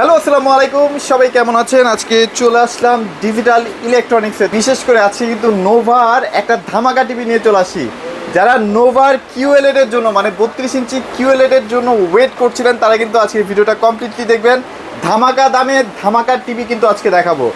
Hello, আসসালামু আলাইকুম। সবাই কেমন আছেন? আজকে চলে আসলাম ডিজিটাল ইলেকট্রনিক্সে। বিশেষ করে আছি কিন্তু নোভার একটা ধামাকা টিভি নিয়ে চলে আসি। যারা নোভার কিউএলএডের জন্য মানে বত্রিশ ইঞ্চি কিউএলএডের জন্য ওয়েট করছিলেন, তারা কিন্তু আজকে ভিডিওটা কমপ্লিটলি দেখবেন? ধামাকা দামে ধামাকা টিভি কিন্তু আজকে দেখাবো।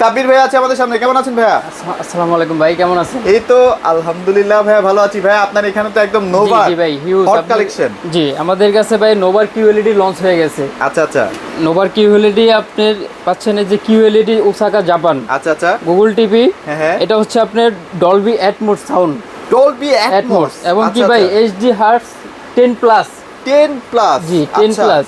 সাব্বির ভাই আছে আমাদের সামনে কেমন আছেন ভাইয়া? আসসালামু- আলাইকুম ভাই কেমন আছেন? এই তো আলহামদুলিল্লাহ ভাইয়া ভালো আছি ভাইয়া। আপনার এখানে তো একদম নোভা জি ভাই হিউজ হট কালেকশন জি আমাদের কাছে ভাই নোভার কিউএলইডি লঞ্চ হয়ে গেছে। আচ্ছা আচ্ছা। নোভার কিউএলইডি আপনার পাচ্ছেন এই যে কিউএলইডি ওসাকা জাপান আচ্ছা আচ্ছা। গুগল টিভি হ্যাঁ হ্যাঁ। এটা হচ্ছে আপনার Dolby Atmos sound Dolby Atmos Atmos এবং কি ভাই এইচডি হার্টস 10 প্লাস 10 প্লাস জি 10 প্লাস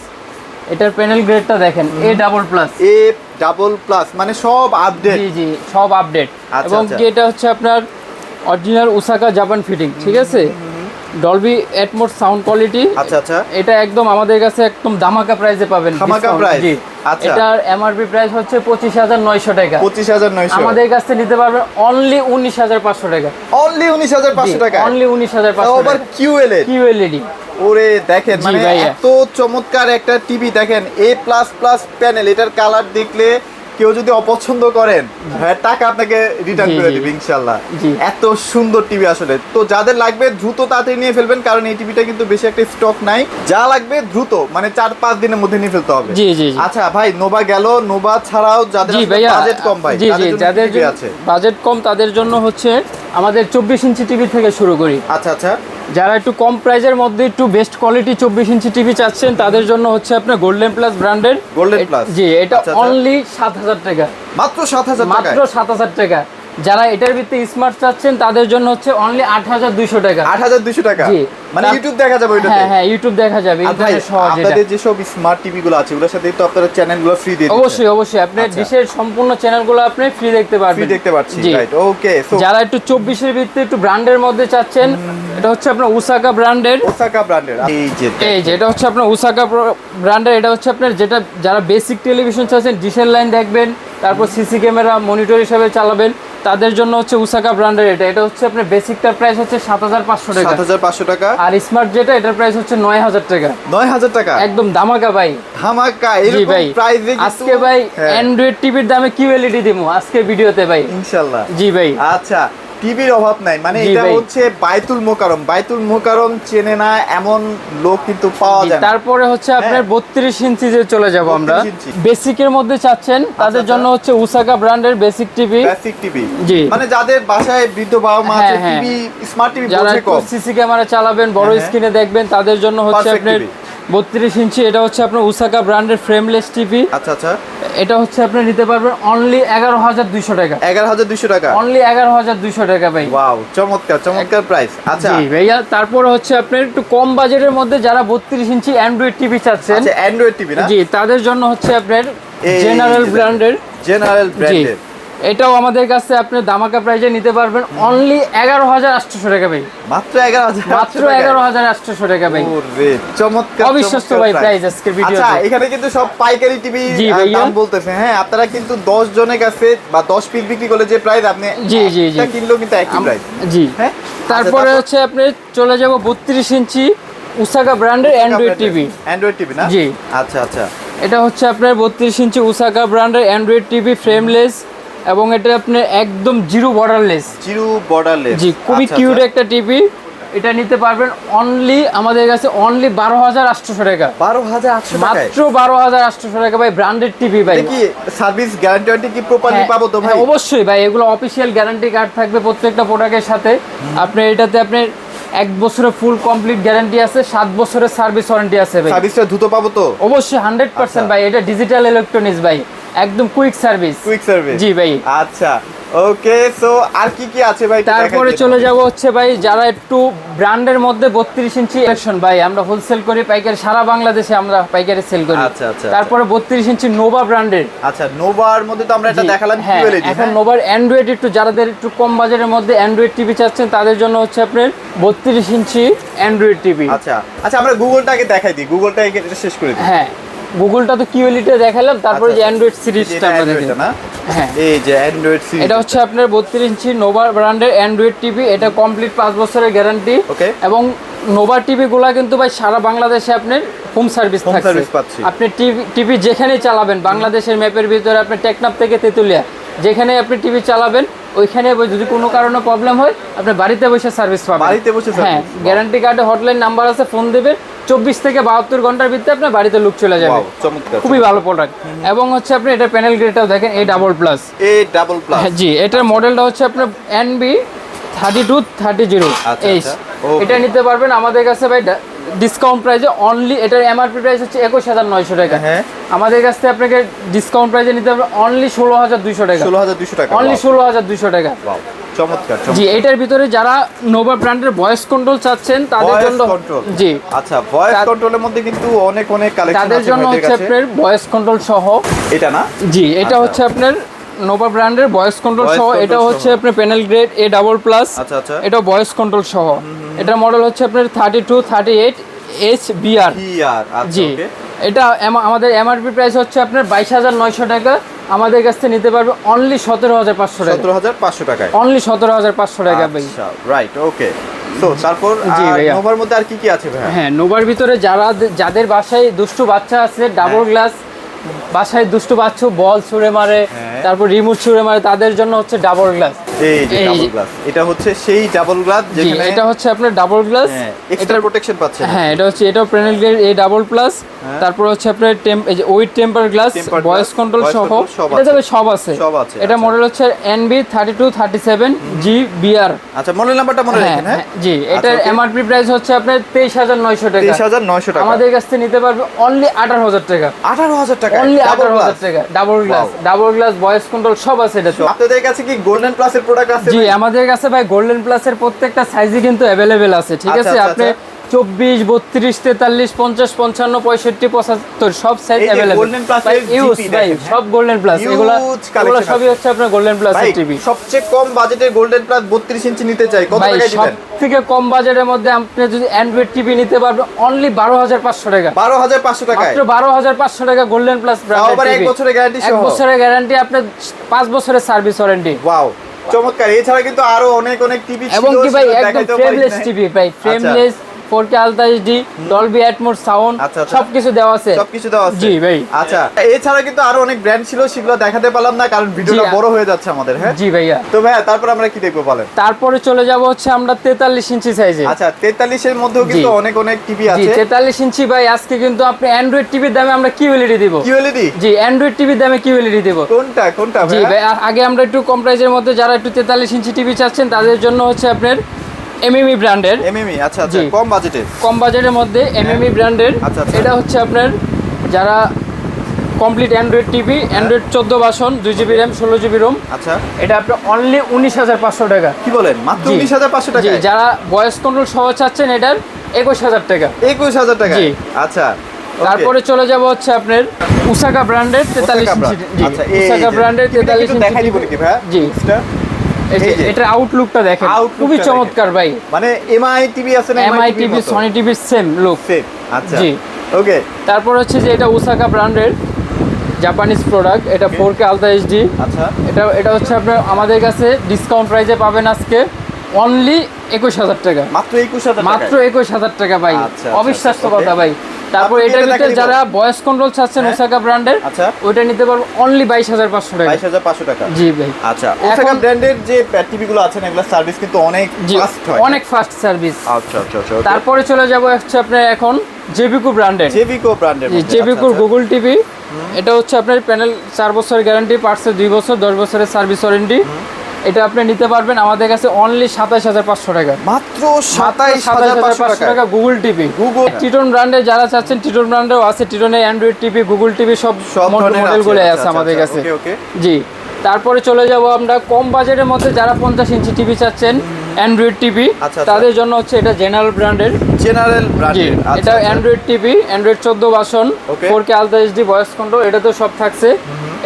এটার প্যানেল গ্রেডটা দেখেন A double plus A double plus মানে সব আপডেট জি জি সব আপডেট আচ্ছা, এবং আচ্ছা। কি এটা হচ্ছে আপনার অরিজিনাল ওসাকা জাপান ফিটিং ঠিক আছে? ডলবি অ্যাটমোস সাউন্ড কোয়ালিটি আচ্ছা আচ্ছা। এটা একদম আমাদের কাছে একদম ধামাকা প্রাইসে পাবেন। ধামাকা? জি। আচ্ছা। এটার এমআরপি প্রাইস হচ্ছে পঁচিশ হাজার নয়শো টাকা। পঁচিশ হাজার নয়শো। আমাদের কাছ নিতে পারবেন অনলি উনিশ হাজার পাঁচশো টাকা। অনলি উনিশ হাজার পাঁচশো টাকা। অনলি উনিশ হাজার পাঁচশো আবার টাকা। কিউএলএ কিউএলইডি ওরে দেখেন মানে এত চমৎকার একটা টিভি দেখেন এ প্লাস প্লাস প্যানেল এটার কালার দেখলে কেউ যদি অপছন্দ করেন টাকা আপনাকে রিটার্ন করে দিবে ইনশাল্লাহ এত সুন্দর টিভি আসলে। তো যাদের লাগবে দ্রুত তাড়াতাড়ি নিয়ে ফেলবেন কারণ এই টিভিটা কিন্তু বেশি একটা স্টক নাই। যা লাগবে দ্রুত মানে চার পাঁচ দিনের মধ্যে নিয়ে ফেলতে হবে। জি জি জি। আচ্ছা ভাই নোভা গেল। নোভা ছাড়াও যাদের বাজেট কম ভাই জি জি যাদের আছে? বাজেট কম তাদের জন্য হচ্ছে আমাদের চব্বিশ ইঞ্চি টিভি থেকে শুরু করি। আচ্ছা আচ্ছা। যারা একটু কম প্রাইজের মধ্যে একটু বেস্ট কোয়ালিটি চব্বিশ ইঞ্চি টিভি চাচ্ছেন তাদের জন্য হচ্ছে আপনার গোল্ডেন প্লাস ব্র্যান্ডের গোল্ডেন প্লাস জি এটা আচ্ছা, আচ্ছা। অনলি সাত হাজার টাকা। মাত্র সাত হাজার টাকা মাত্র সাত হাজার টাকা। যারা এটার ভিত্তি স্মার্ট চাচ্ছেন তাদের জন্য হচ্ছে অনলি আট হাজার দুইশো টাকা। আট হাজার দুশো টাকা? জি। মানে ইউটিউব দেখা যাবে ওইটাতে? হ্যাঁ হ্যাঁ ইউটিউব দেখা যাবে আর সহজ এটা আপনাদের যেসব স্মার্ট টিভি গুলো আছে ওগুলোর সাথে তো আপনারা চ্যানেলগুলো ফ্রি দিয়ে অবশ্যই অবশ্যই। আপনি আচ্ছা। ডিশের সম্পূর্ণ চ্যানেলগুলো আপনি ফ্রি দেখতে পারবেন। ফ্রি দেখতে পাচ্ছি রাইট ওকে সো যারা একটু চব্বিশের ভিত্তি একটু ব্র্যান্ডের মধ্যে চাচ্ছেন এটা হচ্ছে আপনার উসাকা ব্র্যান্ডের ওসাকা ব্র্যান্ডের এই যে এই যে এটা হচ্ছে আপনার উসাকা ব্র্যান্ডের এটা হচ্ছে আপনার যেটা যারা বেসিক টেলিভিশন চাচ্ছেন ডিশের লাইন দেখবেন তারপর সিসি ক্যামেরা মনিটর হিসাবে চালাবেন। তাদের জন্য হচ্ছে উসাকা ব্র্যান্ডের এটা। এটা হচ্ছে আপনার বেসিকটার প্রাইস হচ্ছে সাত হাজার পাঁচশো টাকা। সাত হাজার পাঁচশো টাকা। আর স্মার্ট যেটা এটার প্রাইস হচ্ছে নয় হাজার টাকা। নয় হাজার টাকা? একদম ধামাকা ভাই। ধামাকা জি এরকম ভাই। প্রাইসে আজকে ভাই অ্যান্ড্রয়েড টিভির দামে কিউ কিউএলইডি দেবো আজকে ভিডিওতে ভাই। ইনশাল্লাহ। জি ভাই। আচ্ছা টিভির অভাব নাই মানে এটা হচ্ছে বাইতুল মোকারম বাইতুল মোকারম চেনে না এমন লোক কিন্তু পাওয়া যায় তারপরে হচ্ছে আপনার বত্রিশ ইঞ্চি যে চলে যাব আমরা 32 ইঞ্চি। বেসিকের মধ্যে চাচ্ছেন তাদের আচ্ছা। জন্য হচ্ছে উসাকা ব্র্যান্ডের বেসিক টিভি বেসিক টিভি জি। মানে যাদের বাসায় বৃদ্ধ বাবা মা আছে হ্যাঁ, হ্যাঁ। টিভি স্মার্ট টিভি যারা একটু কম সিসি ক্যামেরা চালাবেন বড় হ্যাঁ, হ্যাঁ। স্ক্রিনে দেখবেন তাদের জন্য হচ্ছে আপনার। বত্রিশ ইঞ্চি এটা হচ্ছে আপনার উসাকা ব্র্যান্ডের ফ্রেমলেস টিভি আচ্ছা আচ্ছা। এটা হচ্ছে আপনি নিতে পারবেন অনলি এগারো হাজার দুইশো টাকা। এগারো হাজার দুইশো টাকা? অনলি এগারো হাজার দুইশো টাকা ভাই। ওয়াও চমৎকার চমৎকার প্রাইস আচ্ছা। জি ভাইয়া তারপর হচ্ছে আপনার একটু কম বাজেটের মধ্যে যারা বত্রিশ ইঞ্চি অ্যান্ড্রয়েড টিভি চাচ্ছেন আচ্ছা অ্যান্ড্রয়েড টিভি না? জি তাদের জন্য হচ্ছে আপনার জেনারেল ব্র্যান্ডের জেনারেল ব্র্যান্ডের এটাও আমাদের কাছে আপনি দামাকা প্রাইজে নিতে পারবেন অনলি এগারো হাজার আটশোশো টাকা ভাই। মাত্র এগারো হাজার মাত্র এগারো হাজার আটশোশো টাকা ভাই। চমৎকার অবিশ্বাস্য ভাই। প্রাইস আজকের ভিডিও আচ্ছা এখানে কিন্তু সব পাইকারি টিভি দাম বলতেছে। হ্যাঁ আপনারা কিন্তু 10 জনের কাছে বা 10 পিস বিক্রি করলে যে প্রাইস আপনি জি, জি, জি। কিনলেও কিন্তু একই প্রাইস জি। হ্যাঁ? তারপরে হচ্ছে আপনি চলে যাব বত্রিশ ইঞ্চি উসাকা ব্র্যান্ডের অ্যান্ড্রয়েড টিভি অ্যান্ড্রয়েড টিভি না? জি। আচ্ছা আচ্ছা। এটা হচ্ছে আপনার বত্রিশ ইঞ্চি উসাকা ব্র্যান্ডের অ্যান্ড্রয়েড টিভি ফ্রেমলেস এবং এটা আপনার একদম জিরো বর্ডারলেস জিরো বর্ডারলেস জি খুবই কিউট একটা টিভি এটা নিতে পারবেন অনলি আমাদের কাছে অনলি বারো হাজার আটশোশো টাকা। 12800 টাকায়? মাত্র বারো হাজার আটশোশো টাকা ভাই ব্র্যান্ডেড টিভি ভাই। কি সার্ভিস গ্যারান্টি কি প্রপারলি হ্যাঁ, পাবো তো ভাই? হ্যাঁ, অবশ্যই ভাই এগুলো অফিসিয়াল গ্যারান্টি কার্ড থাকবে প্রত্যেকটা প্রোডাক্টের সাথে। আপনি এটাতে আপনার এক বছরের ফুল কমপ্লিট গ্যারান্টি আছে সাত বছরের সার্ভিস ওয়ারেন্টি আছে ভাই। সার্ভিসটা দ্রুত পাবো তো? অবশ্যই হান্ড্রেড পার্সেন্ট আচ্ছা। ভাই এটা ডিজিটাল ইলেকট্রনিক্স ভাই। একদম কুইক সার্ভিস কুইক সার্ভিস জি ভাই। আচ্ছা ওকে সো আর কি কি আছে ভাই তারপরে চলে যাব হচ্ছে ভাই যারা একটু ব্র্যান্ডের মধ্যে বত্রিশ ইঞ্চি ইলেকশন ভাই আমরা হোলসেল করি পাইকারি সারা বাংলাদেশে আমরা পাইকারি সেল করি। আচ্ছা, আচ্ছা, তারপরে বত্রিশ ইঞ্চি নোভা ব্র্যান্ডের আচ্ছা নোভার মধ্যে তো আমরা এটা দেখালাম হ্যাঁ QLED এখন হ্যাঁ? নোভার অ্যান্ড্রয়েড একটু যাদের একটু কম বাজারের মধ্যে অ্যান্ড্রয়েড টিভি চাচ্ছেন তাদের জন্য হচ্ছে আপনার বত্রিশ ইঞ্চি অ্যান্ড্রয়েড টিভি আচ্ছা আচ্ছা আমরা গুগলটাকে দেখাই দিই গুগলটা এটা শেষ করে দিই। হ্যাঁ গুগলটা তো কিউএলিতে দেখালাম তারপরে আচ্ছা, যে আচ্ছা। অ্যান্ড্রয়েড এটা সিরিজটা আমরা Android দেখি না? হ্যাঁ। এই যে অ্যান্ড্রয়েড সিরিজ এটা হচ্ছে আপনার বত্রিশ ইঞ্চি নোভা ব্র্যান্ডের অ্যান্ড্রয়েড টিভি এটা কমপ্লিট পাঁচ বছরের গ্যারান্টি Okay. এবং নোভা টিভি গুলা কিন্তু ভাই সারা বাংলাদেশে আপনার হোম সার্ভিস থাকছে। আপনি টিভি টিভি যেখানেই চালাবেন বাংলাদেশের ম্যাপের ভিতরে আপনি টেকনাফ থেকে তেতুলিয়া যেখানে আপনি টিভি চালাবেন ওইখানে যদি কোনো কারণে প্রবলেম হয় আপনি বাড়িতে বসে সার্ভিস পাবেন। বাড়িতে বসে হ্যাঁ? গ্যারান্টি কার্ডে হটলাইন নাম্বার আছে ফোন দেবেন। চব্বিশ থেকে বাহাত্তর ঘণ্টার ভিতরে আপনার বাড়িতে লুক চলে যাবে। খুবই ভালো প্রোডাক্ট এবং হচ্ছে আপনি এটা প্যানেল গ্রেডটাও দেখেন এই double plus A double plus জি এটার মডেলটা হচ্ছে আপনার NB thirty two thirty zero H. এটা নিতে পারবেন আমাদের কাছে ভাই ডিসকাউন্ট প্রাইসে অনলি এটার এমআরপি প্রাইস হচ্ছে একুশ হাজার নয়শো টাকা। হ্যাঁ। আমাদের কাছ থেকে আপনাকে ডিসকাউন্ট প্রাইসে নিতে হবে অনলি ষোলো হাজার দুইশো টাকা। ষোলো হাজার দুশো টাকা। অনলি ষোলো হাজার দুইশো টাকা। চমৎকার জি এটার ভিতরে যারা নোভা ব্র্যান্ডের ভয়েস কন্ট্রোল চাচ্ছেন তাদের জন্য কন্ট্রোল জি। আচ্ছা ভয়েস কন্ট্রোলের মধ্যে কিন্তু অনেক অনেক কালেকশন তাদের জন্য হচ্ছে আপনার ভয়েস কন্ট্রোল সহ। এটা না? জি এটা আচ্ছা। হচ্ছে আপনার নোভা ব্র্যান্ডের ভয়েস কন্ট্রোল সহ এটা হচ্ছে আপনার panel grade A double plus আচ্ছা আচ্ছা। এটা ভয়েস কন্ট্রোল সহ। এটার মডেল হচ্ছে আপনার thirty two thirty eight H BR আর আচ্ছা জি। ওকে এটা আমাদের এমআরপি প্রাইস হচ্ছে আপনার বাইশ হাজার নয়শো টাকা। আমাদের কাছ থেকে নিতে পারবে অনলি সতেরো হাজার পাঁচশো টাকা। সতেরো হাজার পাঁচশো টাকায়। অনলি সতেরো হাজার পাঁচশো টাকা ভাই। রাইট ওকে তো তারপর নোভার মধ্যে আর কি কি আছে হ্যাঁ নোভার ভিতরে যারা যাদের বাসায় দুষ্টু বাচ্চা আছে ডাবল হ্যাঁ। গ্লাস বাসায় দুষ্টু বাচ্চু বল ছুঁড়ে মারে হ্যাঁ। তারপর রিমোট ছুঁড়ে মারে তাদের জন্য হচ্ছে ডাবল গ্লাস এই যে ডাবল গ্লাস এটা হচ্ছে সেই ডাবল গ্লাস যেখানে এটা হচ্ছে আপনার ডাবল গ্লাস প্রোটেকশন পাচ্ছেন হ্যাঁ এটা হচ্ছে এটাও panel grade A double plus. তারপর হচ্ছে আপনার টেম এই যে wait temper glass voice control সহ। এটা তবে সব আছে। সব আছে, এটা। মডেল হচ্ছে NB thirty two thirty seven G BR আচ্ছা মডেল নাম্বারটা মনে রাখেন হ্যাঁ? জি এটার এমআরপি প্রাইস হচ্ছে আপনার তেইশ হাজার নয়শো টাকা। টাকা। আমাদের কাছ থেকে নিতে পারবে অনলি আঠারো হাজার টাকা। আঠারো হাজার টাকা অনলি ডাবল আঠারো টাকা double glass double glass voice control সব আছে এটা আপনাদের কাছে কি গোল্ডেন প্লাসের প্রোডাক্ট আছে জি আমাদের কাছে ভাই গোল্ডেন প্লাসের প্রত্যেকটা সাইজই কিন্তু অ্যাভেলেবেল আছে ঠিক আচ্ছা, আছে? আচ্ছা, আপনি চব্বিশ বত্রিশ তেতাল্লিশ পঞ্চাশ পঞ্চান্ন পঁয়ষট্টি পঁচাত্তর সব সাইজ অ্যাভেলেবেল ইউজ ভাই? সব গোল্ডেন প্লাস এগুলা এগুলো সবই হচ্ছে আপনার গোল্ডেন প্লাস টিভি সবচেয়ে কম বাজেটের গোল্ডেন প্লাস বত্রিশ ইঞ্চি নিতে চাই। কত টাকায় সব থেকে কম বাজেটের মধ্যে আপনি যদি অ্যান্ড্রয়েড টিভি নিতে পারবেন অনলি বারো হাজার পাঁচশো টাকা। বারো হাজার পাঁচশো টাকায়? মাত্র বারো হাজার পাঁচশো টাকা গোল্ডেন প্লাস এক বছরের গ্যারান্টি এক বছরের গ্যারান্টি আপনার পাঁচ বছরের সার্ভিস ওয়ারেন্টি ওয়াও চমৎকার এছাড়া কিন্তু আরও অনেক অনেক টিভি এবং কি ভাই একদম ফ্রেমলেস টিভি ভাই আচ্ছা। Frameless four K ultra HD Dolby অ্যাটমোর sound আচ্ছা, আচ্ছা। সবকিছু দেওয়া আছে। সবকিছু দেওয়া আছে। জি ভাই। আচ্ছা এছাড়া কিন্তু আরও অনেক ব্র্যান্ড ছিল সেগুলো দেখাতে পারলাম না কারণ ভিডিওটা বড় হয়ে যাচ্ছে আমাদের হ্যাঁ? জি ভাইয়া। তো ভাইয়া তারপর আমরা কি দেখব বলেন? তারপরে চলে যাব হচ্ছে আমরা তেতাল্লিশ ইঞ্চি সাইজে আচ্ছা তেতাল্লিশের মধ্যেও কিন্তু অনেক অনেক টিভি আছে। তেতাল্লিশ ইঞ্চি ভাই আজকে কিন্তু আপনি অ্যান্ড্রয়েড টিভির দামে আমরা কি এলইডি দিব। কি এলইডি জি অ্যান্ড্রয়েড টিভির দামে কি এলইডি দিব। কোনটা কোনটা জি ভাই আগে আমরা একটু কম প্রাইসের মধ্যে যারা একটু তেতাল্লিশ ইঞ্চি টিভি চাচ্ছেন তাদের জন্য হচ্ছে আপনার এমএমই ব্র্যান্ডের এমএমই আচ্ছা আচ্ছা। কম বাজেটের কম বাজেটের মধ্যে এমএমই ব্র্যান্ডের আচ্ছা, আচ্ছা। এটা হচ্ছে আপনার যারা কমপ্লিট অ্যান্ড্রয়েড টিভি অ্যান্ড্রয়েড চোদ্দ বাসন দুই জিবি র্যাম ষোলো জিবি রোম আচ্ছা। এটা আপনার অনলি উনিশ হাজার পাঁচশো টাকা। কি বলেন? মাত্র। উনিশ হাজার পাঁচশো জি টাকা যারা ভয়েস কন্ট্রোল সহ চাচ্ছেন এটার একুশ হাজার টাকা। একুশ হাজার টাকা জি। আচ্ছা তারপরে চলে যাব হচ্ছে আপনার উসাকা ব্র্যান্ডের তেতাল্লিশ আচ্ছা, উসাকা। ব্র্যান্ডের তেতাল্লিশ দেখাই দিব নাকি ভাইয়া? জি। এটার আউটলুকটা দেখেন। খুবই চমৎকার ভাই। মানে এমআই টিভি আছে না এমআই টিভি সনি টিভির সেম লুক সেম আচ্ছা। জি। ওকে তারপর হচ্ছে যে এটা উসাকা ব্র্যান্ডের জাপানিজ প্রোডাক্ট এটা ফোর কে আলতা এইচডি আচ্ছা। এটা এটা হচ্ছে আপনার আমাদের কাছে ডিসকাউন্ট প্রাইসে পাবেন আজকে অনলি একুশ হাজার টাকা। মাত্র একুশ হাজার মাত্র একুশ হাজার টাকা ভাই। আচ্ছা, আচ্ছা, অবিশ্বাস্য আচ্ছা, কথা ভাই। তারপর এটার এটা ভিতরে যারা ভয়েস কন্ট্রোল চাচ্ছেন। ওসাকা ব্র্যান্ডের আচ্ছা। ওইটা নিতে পারব অনলি বাইশ হাজার পাঁচশো টাকা। বাইশ হাজার পাঁচশো টাকা। জি ভাই। আচ্ছা ওসাকা ব্র্যান্ডের যে টিভি গুলো আছে এগুলো সার্ভিস কিন্তু অনেক ফাস্ট হয়। অনেক ফাস্ট সার্ভিস আচ্ছা আচ্ছা আচ্ছা তারপরে চলে যাব হচ্ছে আপনার এখন জেবিকু ব্র্যান্ডের জেভিকো ব্র্যান্ডের জেবিকুর গুগল টিভি এটা হচ্ছে আপনার প্যানেল চার বছরের গ্যারান্টি পার্টসের দুই বছর দশ বছরের সার্ভিস ওয়ারেন্টি এটা আপনি নিতে পারবেন আমাদের কাছে অনলি সাতাশ হাজার পাঁচশো টাকা। মাত্র সাতাইশ হাজার পাঁচশো টাকা। Google TV Google। টিটন ব্র্যান্ডে যারা চাচ্ছেন টিটন ব্র্যান্ডেও আছে টিটনের অ্যান্ড্রয়েড টিভি গুগল টিভি সব মডেলগুলো আছে, আছে আচ্ছা, আমাদের আচ্ছা, কাছে। জি। তারপরে চলে যাব আমরা কম বাজেটের মধ্যে যারা পঞ্চাশ ইঞ্চি টিভি চাচ্ছেন অ্যান্ড্রয়েড টিভি আচ্ছা, আচ্ছা। তাদের জন্য হচ্ছে এটা জেনারেল ব্র্যান্ডের জেনারেল ব্র্যান্ডের এটা অ্যান্ড্রয়েড টিভি অ্যান্ড্রয়েড চোদ্দ বাসন four K ultra HD voice control এটা তো সব থাকছে।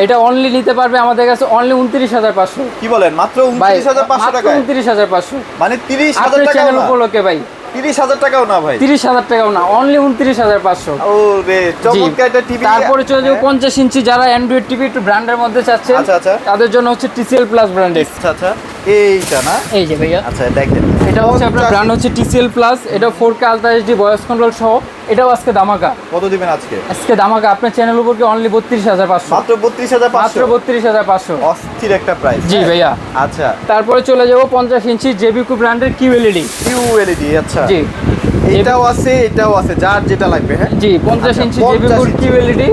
এটা অনলি নিতে পারবে আমাদের কাছে অনলি উনত্রিশ হাজার পাঁচশো। কি বলেন? মাত্র উনত্রিশ হাজার পাঁচশো টাকা উনত্রিশ হাজার পাঁচশো। মানে তিরিশ হাজার টাকা উপলক্ষে ভাই। তিরিশ হাজার টাকাও না ভাই। তিরিশ হাজার টাকাও না অনলি উনত্রিশ হাজার পাঁচশো। ও রে চমৎকার একটা টিভি তারপরে চলে যাব পঞ্চাশ ইঞ্চি যারা অ্যান্ড্রয়েড টিভি একটু ব্র্যান্ডের মধ্যে চাচ্ছে আচ্ছা, আচ্ছা। তাদের জন্য হচ্ছে টিসিএল প্লাস ব্র্যান্ডেড আচ্ছা আচ্ছা। এইটা না? এই যে ভাইয়া। আচ্ছা দেখেন। এটা হচ্ছে আপনার ব্র্যান্ড হচ্ছে টিসিএল প্লাস এটা four K ultra HD voice control সহ এটাও আজকে দামাকা কত দিবেন আজকে? আজকে দামাকা আপনার চ্যানেল উপর কি অনলি বত্রিশ হাজার পাঁচশো? মাত্র বত্রিশ হাজার মাত্র বত্রিশ হাজার পাঁচশো। অস্থির একটা প্রাইস জি ভাইয়া। আচ্ছা। তারপরে চলে যাব পঞ্চাশ ইঞ্চি জেবিকু ব্র্যান্ডের কিউ এলইডি কিউ এলইডি আচ্ছা। জি। এটাও আছে এটাও আছে যার যেটা লাগবে হ্যাঁ? জি পঞ্চাশ ইঞ্চি 50 জেবিকুর। কিউ এলইডি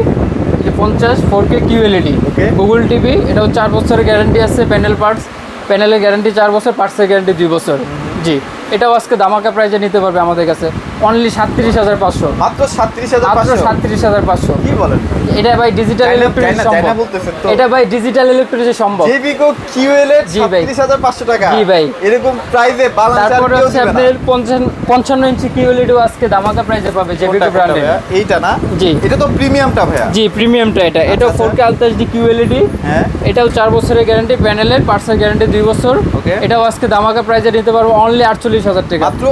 পঞ্চাশ four K Q LED Google TV এটাও চার বছরের গ্যারান্টি আছে প্যানেল পার্টস প্যানেলের গ্যারান্টি চার বছর পার্টসের গ্যারান্টি দুই বছর। জি এটাও আজকে দামাকা প্রাইজে নিতে পারবে আমাদের কাছে। অনলি সাতত্রিশ হাজার পাঁচশো। মাত্র সাতত্রিশ হাজার মাত্র সাতত্রিশ হাজার পাঁচশো। কি বলেন? এটা ভাই ডিজিটাল ইলেকট্রনিক্স সম্ভব। এটা ভাই ডিজিটাল ইলেকট্রনিক্স সম্ভব। জেবিকো কিউএল এর জি ভাই। সাতত্রিশ হাজার পাঁচশো টাকা। জি ভাই। এরকম বালান্স তারপরে হচ্ছে আপনার পঞ্চান্ন ইঞ্চি কিউএলইডিও আজকে দামাকা প্রাইজে পাবে জেবিকো ব্র্যান্ডের এইটা না? জি। এটা তো প্রিমিয়ামটা ভাইয়া। জি প্রিমিয়ামটা এটা। এটা। Four K ultra D QLED হ্যাঁ। এটাও চার বছরের গ্যারান্টি প্যানেলের পার্সেল গ্যারান্টি দুই বছর. এটাও আজকে দামাকা প্রাইজে নিতে পারব। অনলি আটচল্লিশ হাজার টাকা। মাত্র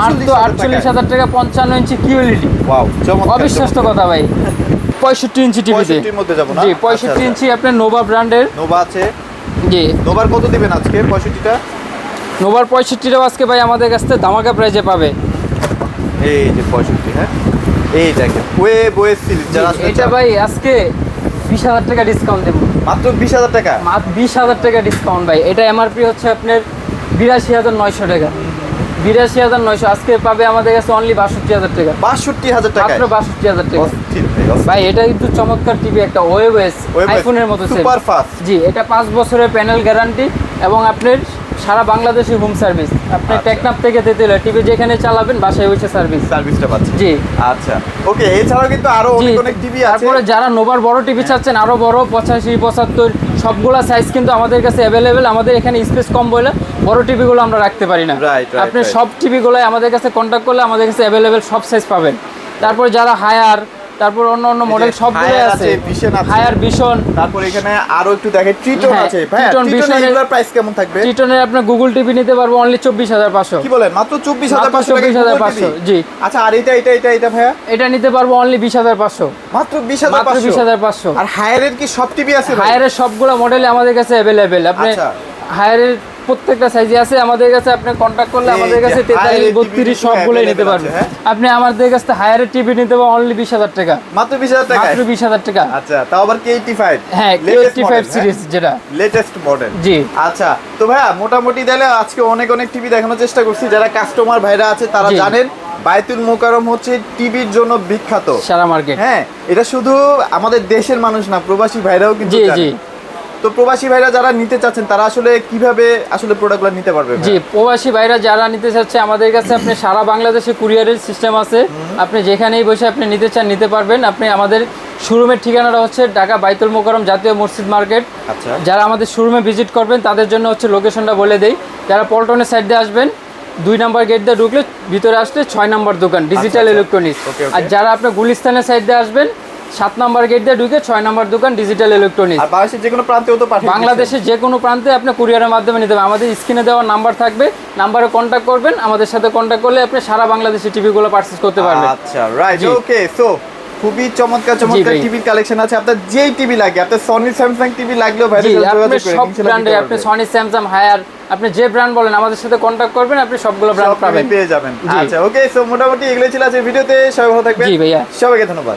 মাত্র আটচল্লিশ হাজার টাকা। পঞ্চান্ন ইঞ্চি কিউএলইডি ওয়াও চমৎকার অবিশ্বাস্ত কথা ভাই। পঁয়ষট্টি ইঞ্চি টিভিতে 65 মধ্যে যাব না? জি আচ্ছা, পঁয়ষট্টি আচ্ছা। ইঞ্চি আপনার নোভা ব্র্যান্ডের নোভা আছে। জি। নোভার কত দিবেন আজকে পঁয়ষট্টিটা? নোভার পঁয়ষট্টিটাও আজকে ভাই আমাদের কাছ থেকে দামাকা প্রাইজে পাবে। এই যে পঁয়ষট্টি হ্যাঁ? এই দেখেন ওয়ে বয়ে সিরিজ যারা এটা ভাই আজকে বিশ হাজার টাকা ডিসকাউন্ট দেবো। মাত্র বিশ হাজার টাকা? মাত্র বিশ হাজার টাকা ডিসকাউন্ট ভাই। এটা এমআরপি হচ্ছে আপনার বিরাশি হাজার নয়শো টাকা। বিরাশি হাজার নয়শো আজকে পাবে আমাদের কাছে অনলি বাষট্টি হাজার টাকা। বাষট্টি হাজার টাকা। মাত্র বাষট্টি হাজার টাকা। ভাই, এটা কিন্তু চমৎকার টিভি একটা ওয়েবএস WebOS, আইফোনের মতো super fast। জি এটা পাঁচ বছরের প্যানেল গ্যারান্টি এবং আপনার সারা বাংলাদেশে হোম সার্ভিস আপনি। টেকনাপ থেকে তেতুলা টিভি যেখানে চালাবেন বাসায় হচ্ছে সার্ভিস সার্ভিসটা পাচ্ছি জি। আচ্ছা। ওকে এছাড়াও কিন্তু আরও অনেক অনেক টিভি আছে। তারপরে যারা নোভার বড় টিভি চাচ্ছেন আরও বড় পঁচাশি পঁচাত্তর সবগুলা সাইজ কিন্তু আমাদের কাছে অ্যাভেলেবেল আমাদের এখানে স্পেস কম বলে বড় টিভিগুলো আমরা রাখতে পারি না। আপনি. সব টিভিগুলো আমাদের কাছে কন্ট্যাক্ট করলে আমাদের কাছে অ্যাভেলেবেল সব সাইজ পাবেন। তারপর যারা হায়ার তারপর অন্য অন্য মডেল Haier আছে। হায়ার ভীষণ তারপর এখানে আরও একটু দেখে ট্রিটন হ্যাঁ, আছে। ভাই ট্রিটন এর- প্রাইস কেমন থাকবে? টিটনের আপনার গুগল টিভি নিতে পারব অনলি চব্বিশ হাজার পাঁচশো। কি বলেন মাত্র চব্বিশ হাজার মাত্র পাঁচশো টাকা 24,500 জি। আচ্ছা আর এটা এটা এটা এটা ভাইয়া? এটা নিতে পারব অনলি বিশ হাজার পাঁচশো। মাত্র বিশ হাজার মাত্র বিশ হাজার পাঁচশো। আর হায়ারের কি সব টিভি আছে ভাই? হায়ারের সবগুলো মডেলে আমাদের কাছে অ্যাভেলেবেল আপনি আচ্ছা। হায়ারের প্রত্যেকটা সাইজে আছে। আমাদের কাছে আপনি কন্ট্যাক্ট করলে আমাদের কাছে তেতাল্লিশ বত্রিশ সবগুলোই নিতে পারবেন আছে, হ্যাঁ? আপনি আমাদের কাছে হায়ারের টিভি নিতে পারবেন অনলি বিশ হাজার টাকা। মাত্র বিশ হাজার টাকা মাত্র বিশ হাজার টাকা। আচ্ছা তাও আবার কে এইটি ফাইভ হ্যাঁ এইটটি ফাইভ সিরিজ যেটা। লেটেস্ট মডেল জি। আচ্ছা তো ভাইয়া মোটামুটি তাহলে আজকে অনেক অনেক টিভি দেখানোর চেষ্টা করছি। যারা কাস্টমার ভাইরা আছে তারা জানেন বায়তুল মোকারম হচ্ছে টিভির জন্য বিখ্যাত। সারা মার্কেট হ্যাঁ এটা শুধু আমাদের দেশের মানুষ না প্রবাসী ভাইরাও কিন্তু জি জানে। জি তো প্রবাসী ভাইরা যারা নিতে চাচ্ছেন তারা আসলে কীভাবে আসলে প্রোডাক্টগুলো নিতে পারবে জি প্রবাসী ভাইরা যারা নিতে চাচ্ছে আমাদের কাছে আপনি সারা বাংলাদেশে কুরিয়ারের সিস্টেম আছে। আপনি যেখানেই বসে আপনি নিতে চান নিতে পারবেন। আপনি আমাদের শোরুমের ঠিকানাটা হচ্ছে ঢাকা বাইতুল মোকারম জাতীয় মসজিদ মার্কেট। আচ্ছা। যারা আমাদের শোরুমে ভিজিট করবেন তাদের জন্য হচ্ছে লোকেশনটা বলে দেই। যারা পল্টনের সাইড দিয়ে আসবেন দুই নাম্বার গেট দিয়ে ঢুকলে ভিতরে আসলে ছয় নাম্বার দোকান ডিজিটাল আচ্ছা। Electronics okay. আর যারা আপনার গুলিস্তানের সাইড দিয়ে আসবেন সাত নাম্বার গেট দিয়ে ঢুকে ছয় নাম্বার দোকান ডিজিটাল ইলেকট্রনিক্স আর বাংলাদেশের যে কোনো প্রান্তেও তো পাঠিয়ে বাংলাদেশের যে কোনো প্রান্তে আপনি কুরিয়ারের মাধ্যমে নিতে পারেন। আমাদের স্ক্রিনে দেওয়া নাম্বার থাকবে নাম্বারে কন্ট্যাক্ট করবেন। আমাদের সাথে কন্ট্যাক্ট করলে আপনি সারা বাংলাদেশে টিভিগুলো পারচেস করতে পারবেন। আচ্ছা রাইট ওকে সো খুবই চমৎকার চমৎকার টিভি কালেকশন আছে। আপনার যেই টিভি লাগে আপনার সনি স্যামসাং টিভি লাগলেও ভাই আপনি সব ব্র্যান্ডে আপনি সনি স্যামসাং হায়ার আপনি যে ব্র্যান্ড বলেন আমাদের সাথে কন্ট্যাক্ট করবেন আপনি সবগুলো ব্র্যান্ড পাবেন। পেয়ে যাবেন। আচ্ছা ওকে সো মোটামুটি এগুলোই ছিল আজকের ভিডিওতে সবাই ভালো থাকবেন। জি ভাইয়া। সবাইকে ধন্যবাদ।